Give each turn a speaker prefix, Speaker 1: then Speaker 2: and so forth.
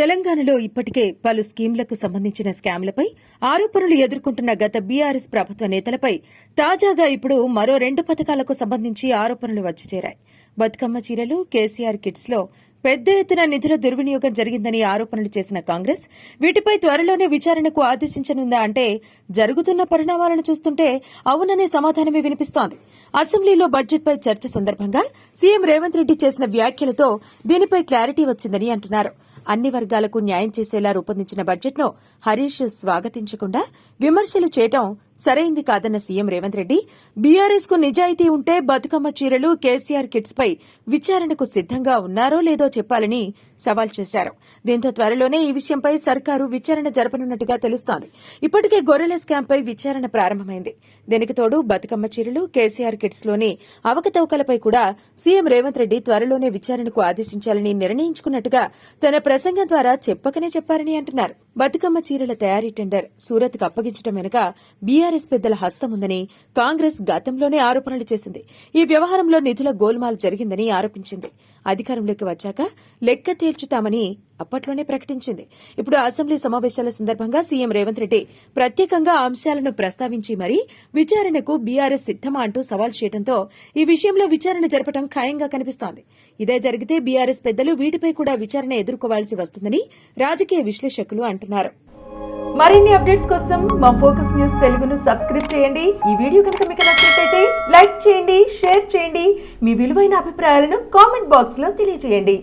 Speaker 1: తెలంగాణలో ఇప్పటికే పలు స్కీంలకు సంబంధించిన స్కామ్లపై ఆరోపణలు ఎదుర్కొంటున్న గత బీఆర్ఎస్ ప్రభుత్వ నేతలపై తాజాగా ఇప్పుడు మరో రెండు పథకాలకు సంబంధించి ఆరోపణలు వచ్చి చేరాయి. బతుకమ్మ చీరలు కేసీఆర్ కిట్స్లో పెద్ద ఎత్తున నిధుల దుర్వినియోగం జరిగిందని ఆరోపణలు చేసిన కాంగ్రెస్ వీటిపై త్వరలోనే విచారణకు ఆదేశించనుందా అంటే జరుగుతున్న పరిణామాలను చూస్తుంటే అవుననే సమాధానమే వినిపిస్తోంది. అసెంబ్లీలో బడ్జెట్పై చర్చ సందర్భంగా సీఎం రేవంత్ రెడ్డి చేసిన వ్యాఖ్యలతో దీనిపై క్లారిటీ వచ్చిందని అంటున్నారు. అన్ని వర్గాలకు న్యాయం చేసేలా రూపొందించిన బడ్జెట్ను హరీష్ స్వాగతించకుండా విమర్శలు చేయటం సరైంది కాదన్న సీఎం రేవంత్ రెడ్డి. బీఆర్ఎస్కు నిజాయితీ ఉంటే బతుకమ్మ చీరలు కేసీఆర్ కిట్స్ పై విచారణకు సిద్దంగా ఉన్నారో లేదో చెప్పాలని సవాల్ చేశారు. దీంతో త్వరలోనే ఈ విషయంపై సర్కారు విచారణ జరపనున్నట్టుగా తెలుస్తోంది. ఇప్పటికే గొర్రెల స్కామ్ పై విచారణ ప్రారంభమైంది. దీనికి తోడు బతుకమ్మ చీరలు కేసీఆర్ కిట్స్లోని అవకతవకలపై కూడా సీఎం రేవంత్ రెడ్డి త్వరలోనే విచారణకు ఆదేశించాలని నిర్ణయించుకున్నట్టుగా తన ప్రసంగం ద్వారా చెప్పకనే చెప్పారని అంటున్నారు. బతుకమ్మ చీరల తయారీ టెండర్ సూరత్కు అప్పగించడం వెనుక బీఆర్ఎస్ పెద్దల హస్తం ఉందని కాంగ్రెస్ గతంలోనే ఆరోపణలు చేసింది. ఈ వ్యవహారంలో నిధుల గోల్మాల్ జరిగిందని ఆరోపించింది. అధికారంలోకి వచ్చాక లెక్క తేల్చుతామని అప్పట్లోనే ప్రకటించింది. ఇప్పుడు అసెంబ్లీ సమావేశాల సందర్భంగా సీఎం రేవంత్ రెడ్డి ప్రత్యేకంగా అంశాలను ప్రస్తావించి మరీ విచారణకు బీఆర్ఎస్ సిద్దమా అంటూ సవాల్ చేయడంతో ఈ విషయంలో విచారణ జరపడం ఖాయంగా కనిపిస్తోంది. ఇదే జరిగితే బీఆర్ఎస్ పెద్దలు వీటిపై కూడా విచారణ ఎదుర్కోవాల్సి వస్తుందని రాజకీయ విశ్లేషకులు అంటున్నారు. మరిన్ని అప్డేట్స్ కోసం మా ఫోకస్ న్యూస్ తెలుగును సబ్స్క్రైబ్ చేయండి. ఈ వీడియో కనుక మీకు నచ్చినట్లయితే లైక్ చేయండి షేర్ చేయండి. మీ విలువైన అభిప్రాయాలను కామెంట్ బాక్స్లో తెలియజేయండి.